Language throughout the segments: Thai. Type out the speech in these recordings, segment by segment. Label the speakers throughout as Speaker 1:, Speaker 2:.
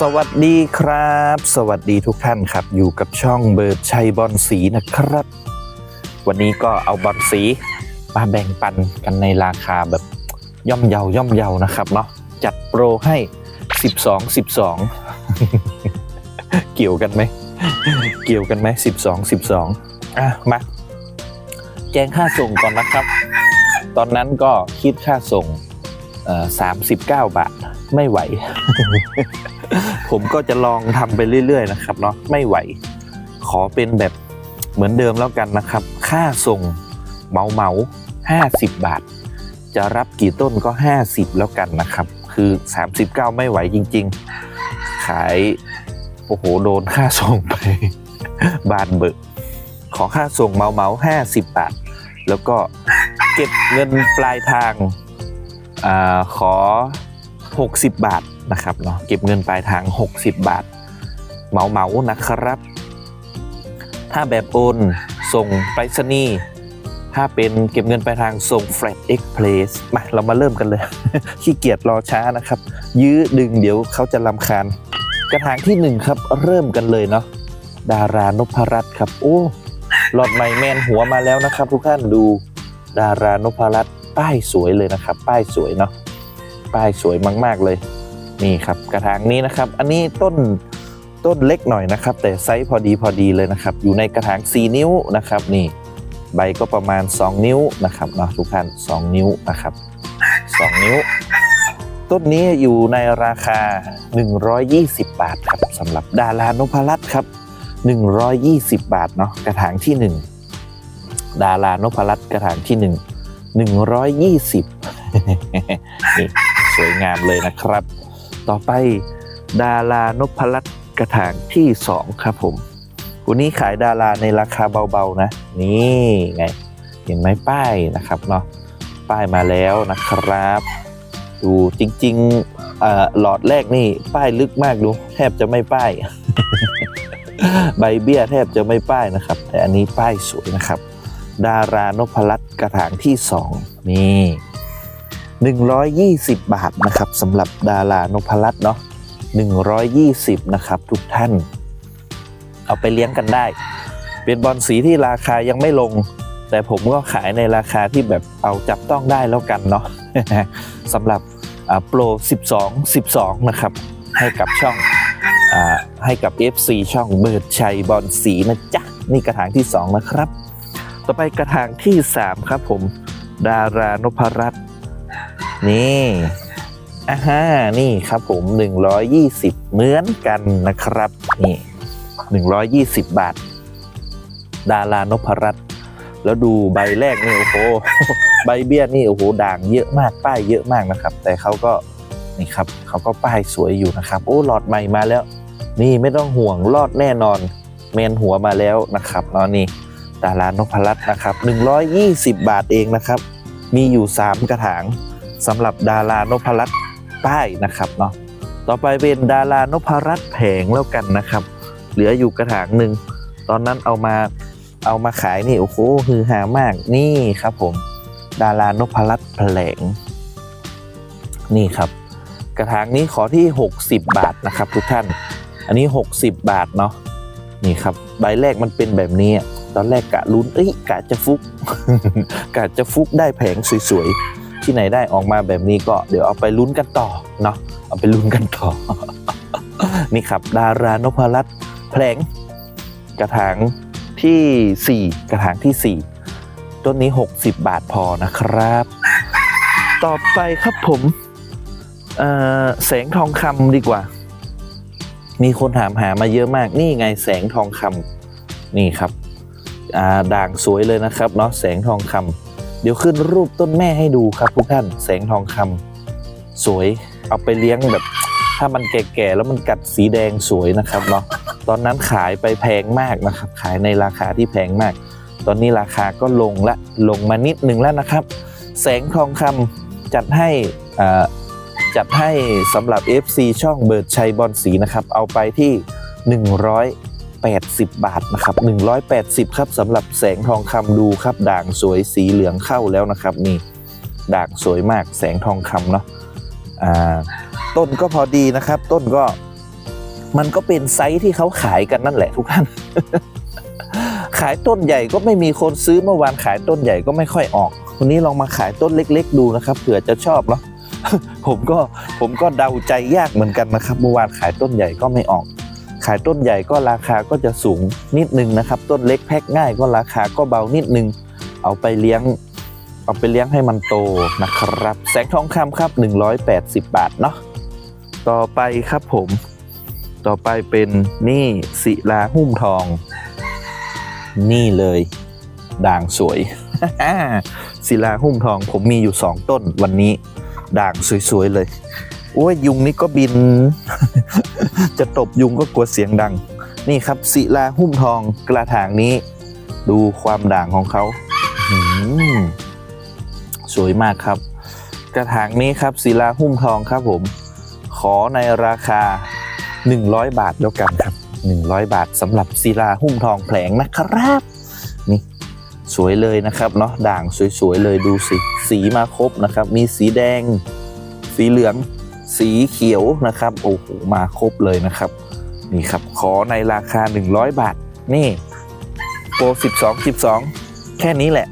Speaker 1: สวัสดีครับ สวัสดีทุกท่านครับ อยู่กับช่องเบิร์ดชัยบอลสีนะครับ วันนี้ก็เอาบอลสีมาแบ่งปันกันในราคาแบบย่อมเยาย่อมเยานะครับเนาะจัดโปรให้ 12 12 เกี่ยวกันไหม เกี่ยวกันไหม 12 12 อะ มา แจ้งค่าส่งก่อนนะครับ ตอนนั้นก็คิดค่าส่งเอ่อ39บาท ไม่ไหว ผมก็จะลองทำไปเรื่อย ๆ นะครับเนาะไม่ไหว ขอเป็นแบบเหมือนเดิมแล้วกันนะครับ ค่าส่งเมาเหมา50บาท จะรับกี่ต้นก็ 50 แล้วกันนะครับ คือ 39 ไม่ไหวจริง ๆ ขายโอ้โหโดนค่าส่งไป บานเบิกขอค่าส่งเมาเหมา50บาท แล้วก็เก็บเงินปลายทางอขอ 60 บาท นะครับเนาะเก็บเงินปลายทาง 60 บาทเหมาเหมานะครับ ถ้าแบบโอนส่งไปรษณีย์ถ้าเป็นเก็บเงินปลายทางส่ง Flat Express มาเรามาเริ่มกันเลย ขี้เกียจรอช้านะครับ ยื้อดึงเดี๋ยวเขาจะลำคาญ กระถางที่หนึ่งครับ เริ่มกันเลยเนาะดารานพรัตน์ครับ โอ้หลอดใหม่แมนหัวมาแล้วนะครับ ทุกท่านดูดารานพรัตน์ป้ายสวยเลยนะครับ ป้ายสวยเนาะป้ายสวยมาก ๆ เลย นี่ครับกระถางนี้นะครับ อันนี้ต้นต้นเล็กหน่อยนะครับ แต่ไซส์พอดีพอดีเลยนะครับ อยู่ในกระถาง 4 นิ้วนะครับนี่ใบก็ประมาณ 2 นิ้วนะครับเนาะทุกท่าน2นิ้วนะครับ 2 นิ้ว ต้นนี้อยู่ในราคา 120 บาทครับสำหรับดารานพรัตน์ครับ 120 บาทเนาะกระถางที่ 1 ดารานพรัตน์กระถางที่ 1 120นี่สวยงามเลยนะครับ ต่อไปดารานพรัตน์กระถางที่ 2 ครับผมวันนี้ขายดาราในราคาเบาๆนะ นี่ไง เห็นไหมป้ายนะครับเนาะป้ายมาแล้วนะครับ ดูจริงๆหลอดแรกนี่ป้ายลึกมากดูแทบจะไม่ป้าย ใบเบี้ยแทบจะไม่ป้ายนะครับ แต่อันนี้ป้ายสวยนะครับ ดารานพรัตน์กระถางที่ 2 นี่ 120 บาทนะครับสำหรับดารานพรัตน์เนาะ120 นะครับทุกท่าน เอาไปเลี้ยงกันได้ เป็นบอลสีที่ราคายังไม่ลง แต่ผมก็ขายในราคาที่แบบเอาจับต้องได้แล้วกันเนาะสำหรับโปร 12 12 นะครับ ให้กับช่องอให้กับ FC ช่องเบิร์ดชัยบอลสีนะจ๊ะ นี่กระถางที่ 2 นะครับ ต่อไปกระถางที่ 3 ครับผม ดารานพรัตน์ นี่อ่าฮะนี่ครับผม 120 เหมือนกันนะครับ นี่ 120 บาท ดารานพรัตน์แล้วดูใบแรกนี่โอ้โห ใบเบี้ยนี่โอ้โหด่างเยอะมากป้ายเยอะมากนะครับ แต่เขาก็นี่ครับเขาก็ป้ายสวยอยู่นะครับ โอ้หลอดใหม่มาแล้ว นี่ไม่ต้องห่วงรอดแน่นอน เมนหัวมาแล้วนะครับนาะนี่ดารานพรัตน์นะครับ 120 บาทเองนะครับ มีอยู่ 3 กระถาง สำหรับดารานพรัตน์ป้ายนะครับเนาะต่อไปเป็นดารานพรัตน์แผงแล้วกันนะครับ เหลืออยู่กระถางหนึ่งตอนนั้นเอามาเอามาขายนี่โอ้โหฮือฮามากนี่ครับผม ดารานพรัตน์แผงนี่ครับ กระถางนี้ขอที่ 60 บาทนะครับ ทุกท่าน อันนี้ 60 บาทเนาะนี่ครับใบแรกมันเป็นแบบนี้ตอนแรกกะลุ้นเอ้ยกะจะฟุกกะจะฟุกได้แผงสวยๆ ที่ไหนได้ออกมาแบบนี้ก็เดี๋ยวเอาไปลุ้นกันต่อเนาะเอาไปลุ้นกันต่อ นี่ครับ ดารานพรัตน์แผลงกระถางที่ 4 กระถางที่ 4 ต้นนี้ 60 บาทพอนะครับ ต่อไปครับผมเออแสงทองคำดีกว่า มีคนถามหามาเยอะมาก นี่ไงแสงทองคำนี่ครับด่างสวยเลยนะครับเนาะแสงทองคำ เดี๋ยวขึ้นรูปต้นแม่ให้ดูครับทุกท่านแสงทองคำสวยเอาไปเลี้ยงแบบ ถ้ามันแก่ๆแล้วมันกัดสีแดงสวยนะครับเนาะตอนนั้นขายไปแพงมากนะครับ ขายในราคาที่แพงมาก ตอนนี้ราคาก็ลงละลงมานิดหนึ่งแล้วนะครับ แสงทองคำจัดให้อ่าจัดให้สำหรับ FC ช่องเบิร์ดชัยบอลสีนะครับ เอาไปที่ 180 บาทนะครับ180ครับสำหรับแสงทองคำดูครับ ด่างสวยสีเหลืองเข้าแล้วนะครับ นี่ด่างสวยมากแสงทองคำเนาะอ่าต้นก็พอดีนะครับ ต้นก็มันก็เป็นไซส์ที่เขาขายกันนั่นแหละทุกท่าน ขายต้นใหญ่ก็ไม่มีคนซื้อเมื่อวานขายต้นใหญ่ก็ไม่ค่อยออก วันนี้ลองมาขายต้นเล็ก ๆ ดูนะครับเผื่อจะชอบเนาะผมก็ผมก็เดาใจยากเหมือนกันนะครับ เมื่อวานขายต้นใหญ่ก็ไม่ออก ขายต้นใหญ่ก็ราคาก็จะสูงนิดนึงนะครับ ต้นเล็กแพ็คง่ายก็ราคาก็เบานิดนึง เอาไปเลี้ยง เอาไปเลี้ยงให้มันโตนะครับ แสงทองคำครับ 180 บาทเนาะต่อไปครับผม ต่อไปเป็นนี่ศิลาหุ้มทอง นี่เลย ด่างสวยศิลาหุ้มทองผมมีอยู่สองต้นวันนี้ ด่างสวยๆเลย โอ้ยยุงนี่ก็บิน จะตบยุงก็กลัวเสียงดัง นี่ครับศิลาหุ้มทองกระถางนี้ ดูความด่างของเขาสวยมากครับ กระถางนี้ครับศิลาหุ้มทองครับผม ขอในราคา 100 บาทแล้วกันครับ 100 บาทสำหรับศิลาหุ้มทองแผลงนะครับนี่สวยเลยนะครับเนาะด่างสวยๆเลยดูสิสีมาครบนะครับ มีสีแดง สีเหลือง สีเขียวนะครับโอ้โหมาครบเลยนะครับนี่ครับขอในราคา 100 บาท นี่โปร12 12 แค่นี้แหละ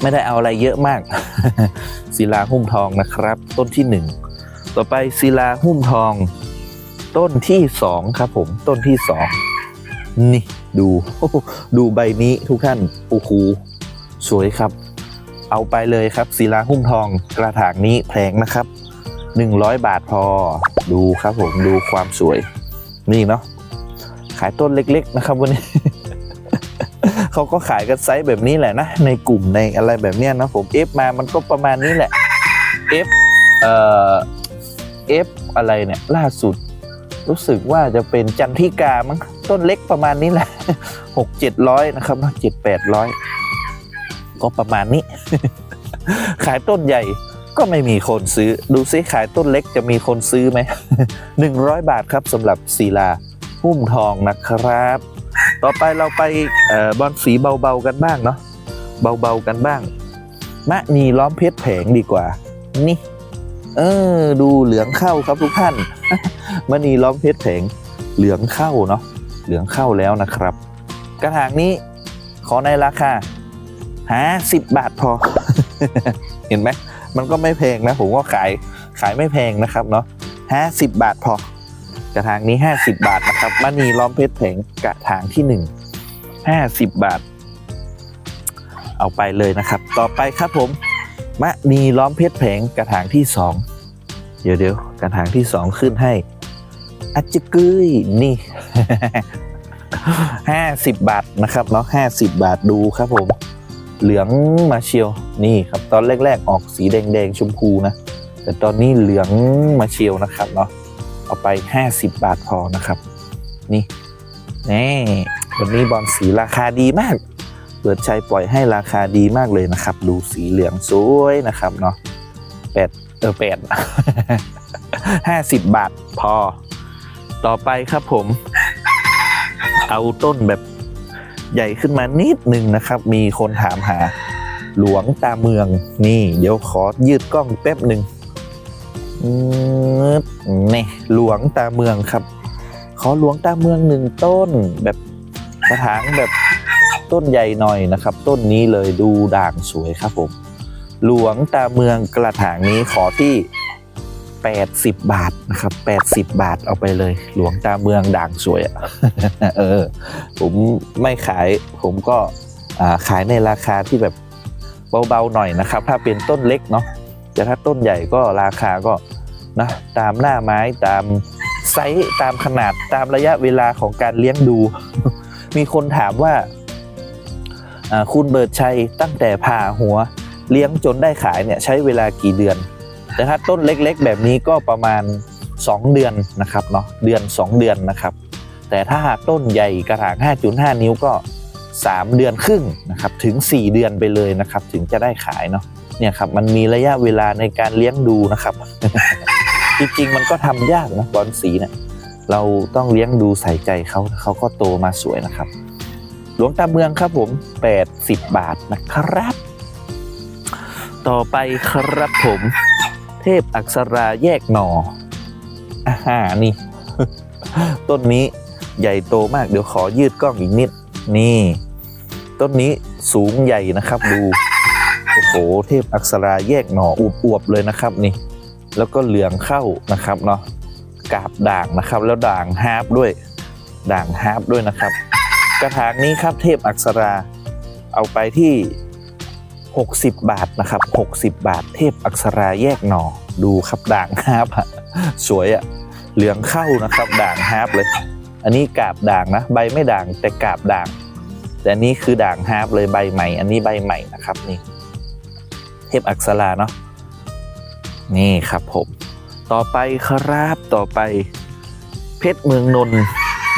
Speaker 1: ไม่ได้เอาอะไรเยอะมาก ศิลาหุ้มทองนะครับ ต้นที่ 1 ต่อไปศิลาหุ้มทอง ต้นที่ 2 ครับผมต้นที่ 2 นี่ดูดูใบนี้ทุกท่านโอ้โหสวยครับ เอาไปเลยครับศิลาหุ้มทองกระถางนี้แพงนะครับ 100 บาทพอดูครับผมดูความสวย นี่เนาะขายต้นเล็ก ๆ นะครับวันนี้ เขาก็ขายกันไซส์แบบนี้แหละนะ ในกลุ่มในอะไรแบบเนี้ยนะผมเอฟมามันก็ประมาณนี้แหละเอฟเอ่อเอฟอะไรเนี่ย ล่าสุด รู้สึกว่าจะเป็นจันทิกามั้งต้นเล็กประมาณนี้แหละหกเจ็ดร้อยนะครับเจ็ดแปดร้อยก็ประมาณนี้ ขายต้นใหญ่ ก็ไม่มีคนซื้อ ดูซิขายต้นเล็กจะมีคนซื้อไหมหนึ่งร้อยบาทครับสำหรับศิลาหุ้มทองนะครับ ต่อไปเราไปออบอลสีเบาๆกันบ้างเนาะเบาๆกันบ้าง มะนีล้อมเพชรแผงดีกว่า นี่ เออ ดูเหลืองเข้าครับทุกท่านมณีล้อมเพชรแผงเหลืองเข้าเนาะเหลืองเข้าแล้วนะครับ กระถางนี้ขอในราคาหาสิบบาทพอ เห็นไหม มันก็ไม่แพงนะผมก็ขายขายไม่แพงนะครับเนาะห้าสิบบาทพอกระถางนี้ 50 บาทนะครับมณีล้อมเพชรแผงกระถางที่ 1 50 บาท เอาไปเลยนะครับ ต่อไปครับผมมณีล้อมเพชรแผงกระถางที่ 2 เดี๋ยวเดี๋ยวกระถางที่ 2 ขึ้นให้อัจจกึยนี่ 50 บาทนะครับเนาะ50 บาทดูครับผม เหลืองมาเชียวนี่ครับตอนแรก ๆ ออกสีแดงๆชมพูนะ แต่ตอนนี้เหลืองมาเชียวนะครับเนาะเอาไป 50 บาทพอนะครับ นี่แน่วันนี้บอลสีราคาดีมาก เปิดชัยปล่อยให้ราคาดีมากเลยนะครับ ดูสีเหลืองสวยนะครับเนาะแปดเออแปดห้าสิบบาทพอ ต่อไปครับผม เอาต้นแบบ ใหญ่ขึ้นมานิดหนึ่งนะครับ มีคนถามหาหลวงตาเมืองนี่ เดี๋ยวขอยืดกล้องแป๊บหนึ่งนี่หลวงตาเมืองครับ ขอหลวงตาเมืองหนึ่งต้นแบบกระถางแบบต้นใหญ่หน่อยนะครับ ต้นนี้เลยดูด่างสวยครับผม หลวงตาเมืองกระถางนี้ขอที่ 80 บาทนะครับ 80 บาทเอาไปเลย หลวงตาเมืองด่างสวยอะเออ ผมไม่ขายผมก็ขายในราคาที่แบบเบาๆหน่อยนะครับ ถ้าเป็นต้นเล็กเนาะแต่ถ้าต้นใหญ่ก็ราคาก็นะตามหน้าไม้ตามไซส์ตามขนาดตามระยะเวลาของการเลี้ยงดู มีคนถามว่าอ่าคุณเบิร์ดชัยตั้งแต่ผ่าหัวเลี้ยงจนได้ขายเนี่ยใช้เวลากี่เดือน แต่ถ้าต้นเล็กๆ แบบนี้ก็ประมาณ 2 เดือนนะครับเนาะเดือน 2 เดือนนะครับ แต่ถ้าหากต้นใหญ่กระถาง 5.5 นิ้วก็ 3 เดือนครึ่งนะครับถึง 4 เดือนไปเลยนะครับ ถึงจะได้ขายเนาะเนี่ยครับมันมีระยะเวลาในการเลี้ยงดูนะครับ จริงๆมันก็ทำยากนะบอลสีเนี่ยเราต้องเลี้ยงดูใส่ใจเขาเขาก็โตมาสวยนะครับ หลวงตาเมืองครับผม 80 บาทนะครับ ต่อไปครับผม เทพอักษราแยกหนออาหานี่ ต้นนี้ใหญ่โตมากเดี๋ยวขอยืดกล้องอีกนิด นี่ ต้นนี้สูงใหญ่นะครับดู โอ้โห เทพอักษราแยกหนออวบๆเลยนะครับนี่ แล้วก็เหลืองเข้านะครับเนาะกาบด่างนะครับ แล้วด่างฮาร์ปด้วย ด่างฮาร์ปด้วยนะครับ กระถางนี้ครับเทพอักษราเอาไปที่ 60 บาทนะครับ 60 บาทเทพอักษราแยกหนอดูครับด่างฮาร์ปอะสวยอะเหลืองเข้านะครับด่างฮาร์ปเลย อันนี้กาบด่างนะ ใบไม่ด่างแต่กาบด่าง แต่อันนี้คือด่างฮาร์ปเลยใบใหม่ อันนี้ใบใหม่นะครับนี่ เทพอักษราเนาะนี่ครับผม ต่อไปครับต่อไป เพชรเมืองนนท์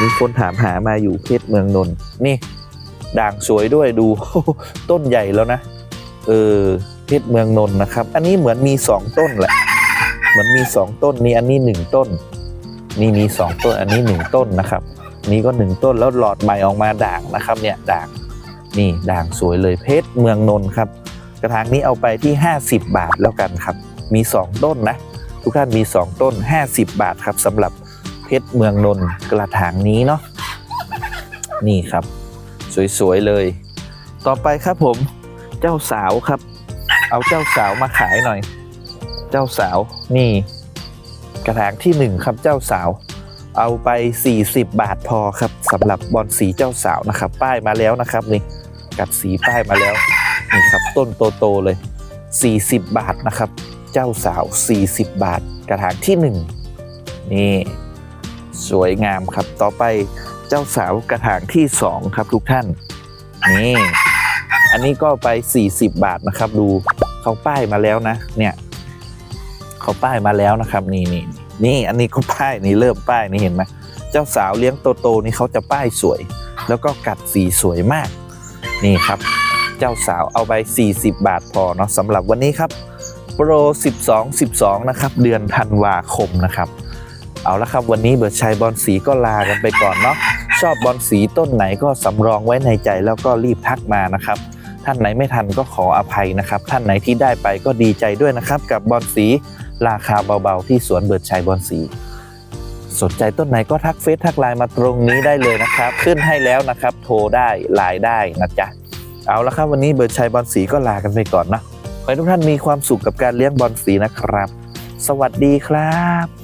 Speaker 1: มีคนถามหามาอยู่เพชรเมืองนนท์นี่ด่างสวยด้วยดูต้นใหญ่แล้วนะ เออเพชรเมืองนนท์นะครับ อันนี้เหมือนมีสองต้นแหละเหมือนมีสองต้นนี่อันนี้หนึ่งต้น นี่มีสองต้นอันนี้หนึ่งต้นนะครับ นี่ก็หนึ่งต้นแล้วหลอดใหม่ออกมาด่างนะครับเนี่ยด่างนี่ด่างสวยเลยเพชรเมืองนนท์ครับ กระถางนี้เอาไปที่ 50 บาทแล้วกันครับ มี 2 ต้นนะ ทุกท่านมี 2 ต้น 50 บาทครับสำหรับเพชรเมืองนนท์กระถางนี้เนาะนี่ครับ สวยๆเลย ต่อไปครับผม เจ้าสาวครับ เอาเจ้าสาวมาขายหน่อย เจ้าสาวนี่ กระถางที่หนึ่งครับเจ้าสาว เอาไป 40 บาทพอครับสำหรับบอลสีเจ้าสาวนะครับ ป้ายมาแล้วนะครับนี่กัดสีป้ายมาแล้วนี่ครับต้นโตๆเลย 40 บาทนะครับ เจ้าสาว 40 บาท กระถางที่1นี่ สวยงามครับต่อไปเจ้าสาวกระถางที่2ครับทุกท่านนี่ อันนี้ก็ไป 40 บาทนะครับ ดูเขาป้ายมาแล้วนะ เนี่ยเขาป้ายมาแล้วนะครับ นี่นี่นี่อันนี้ก็ป้ายนี่เริ่มป้ายนี่เห็นไหมเจ้าสาวเลี้ยงโตๆนี่เขาจะป้ายสวย แล้วก็กัดสีสวยมาก นี่ครับ เจ้าสาวเอาไป 40 บาทพอเนาะสำหรับวันนี้ครับโปร 12 12 นะครับ เดือนธันวาคมนะครับ เอาละครับวันนี้เบิร์ดชัยบอลสีก็ลากันไปก่อนเนาะชอบบอลสีต้นไหนก็สำรองไว้ในใจแล้วก็รีบทักมานะครับ ท่านไหนไม่ทันก็ขออภัยนะครับ ท่านไหนที่ได้ไปก็ดีใจด้วยนะครับ กับบอลสีราคาเบาๆ ที่สวนเบิร์ดชัยบอลสีสนใจต้นไหนก็ทักเฟซทักไลน์มาตรงนี้ได้เลยนะครับ ขึ้นให้แล้วนะครับ โทรได้ไลน์ได้นะจ๊ะเอาละครับวันนี้เบิร์ดชัยบอลสีก็ลากันไปก่อนนะขอให้ทุกท่านมีความสุขกับการเลี้ยงบอลสีนะครับ สวัสดีครับ